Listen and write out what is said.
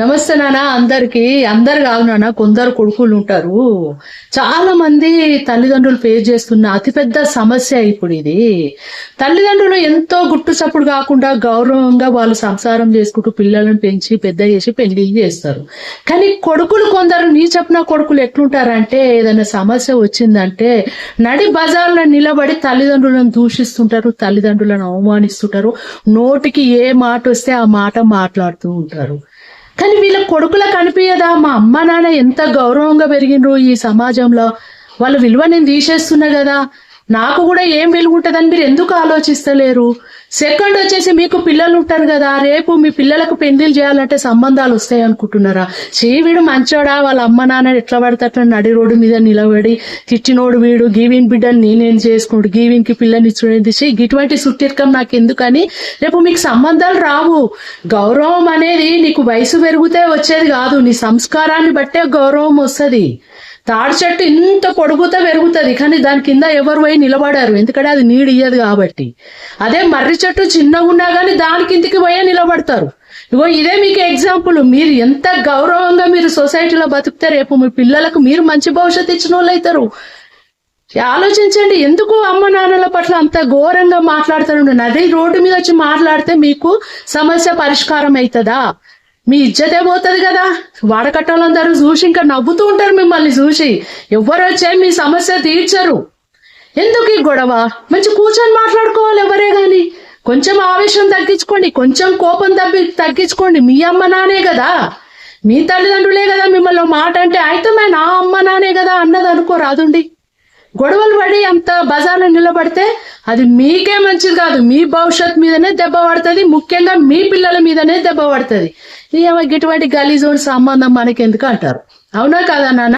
నమస్తే నాన్న అందరికి అందరు కాదు నాన్న కొందరు కొడుకులు ఉంటారు. చాలా మంది తల్లిదండ్రులు ఫేస్ చేస్తున్న అతిపెద్ద సమస్య ఇప్పుడు ఇది. తల్లిదండ్రులు ఎంతో గుట్టు చప్పుడు కాకుండా గౌరవంగా వాళ్ళు సంసారం చేసుకుంటూ పిల్లలను పెంచి పెద్ద చేసి పెళ్ళి చేస్తారు. కానీ కొడుకులు కొందరు నీ చెప్పిన కొడుకులు ఎట్లుంటారంటే ఏదైనా సమస్య వచ్చిందంటే నడి బజార్లో నిలబడి తల్లిదండ్రులను దూషిస్తుంటారు తల్లిదండ్రులను అవమానిస్తుంటారు. నోటికి ఏ మాట వస్తే ఆ మాట మాట్లాడుతూ ఉంటారు. కానీ వీళ్ళ కొడుకులకు కనిపించదా? మా అమ్మ నాన్న ఎంత గౌరవంగా పెరిగినరు ఈ సమాజంలో. వాళ్ళ విలువ నేను తీసేస్తున్నా కదా. నాకు కూడా ఏం విలువ ఉంటుందని మీరు ఎందుకు ఆలోచిస్తలేరు? సెకండ్ వచ్చేసి మీకు పిల్లలు ఉంటారు కదా రేపు మీ పిల్లలకు పెళ్ళిళ్ళు చేయాలంటే సంబంధాలు వస్తాయి అనుకుంటున్నారా? చీ వీడు మంచోడా వాళ్ళ అమ్మ నాన్న ఎట్లా పడతాడు నడి రోడ్డు మీద నిలబడి తిట్టినోడు వీడు గీవిన్ బిడ్డని నేనేం చేసుకుంటు గీవిన్కి పిల్లని చూడండి ఇటువంటి సుట్టిరకం నాకు ఎందుకని రేపు మీకు సంబంధాలు రావు. గౌరవం అనేది నీకు వయసు పెరిగితే వచ్చేది కాదు. నీ సంస్కారాన్ని బట్టే గౌరవం వస్తుంది. తాడి చెట్టు ఇంత పొడుగుతా పెరుగుతుంది కానీ దాని కింద ఎవరు పోయి నిలబడారు? ఎందుకంటే అది నీడు ఇయ్యదు కాబట్టి. అదే మర్రి చెట్టు చిన్నగా ఉన్నా కానీ దాని కిందికి పోయే నిలబడతారు. ఇగో ఇదే మీకు ఎగ్జాంపుల్ మీరు ఎంత గౌరవంగా మీరు సొసైటీలో బతికితే రేపు మీ పిల్లలకు మీరు మంచి భవిష్యత్తు ఇచ్చిన వాళ్ళు అవుతారు. ఆలోచించండి ఎందుకు అమ్మ నాన్నల పట్ల అంత ఘోరంగా మాట్లాడుతారు నది రోడ్డు మీద వచ్చి మాట్లాడితే మీకు సమస్య పరిష్కారం అవుతుందా? మీ ఇజ్జత్ ఏమవుతుంది కదా. వాడకట్టాలందరూ చూసి ఇంకా నవ్వుతూ ఉంటారు మిమ్మల్ని చూసి. ఎవరు వచ్చే మీ సమస్య తీర్చరు. ఎందుకు ఈ గొడవ? మంచి కూర్చొని మాట్లాడుకోవాలి ఎవరే గాని. కొంచెం ఆవేశం తగ్గించుకోండి కొంచెం కోపం తగ్గి తగ్గించుకోండి. మీ అమ్మ నానే కదా. మీ తల్లిదండ్రులే కదా మిమ్మల్ని మాట అంటే అయితే నా అమ్మ నానే కదా అన్నది అనుకోరాదుండి. గొడవలు పడి అంత బజార్లో నిలబడితే అది మీకే మంచిది కాదు. మీ భవిష్యత్ మీదనే దెబ్బ పడుతుంది ముఖ్యంగా మీ పిల్లల మీదనే దెబ్బ పడుతుంది. ఇటువంటి గలీజోడి సంబంధం మనకి ఎందుకు అంటారు? అవునా కదా నాన్న?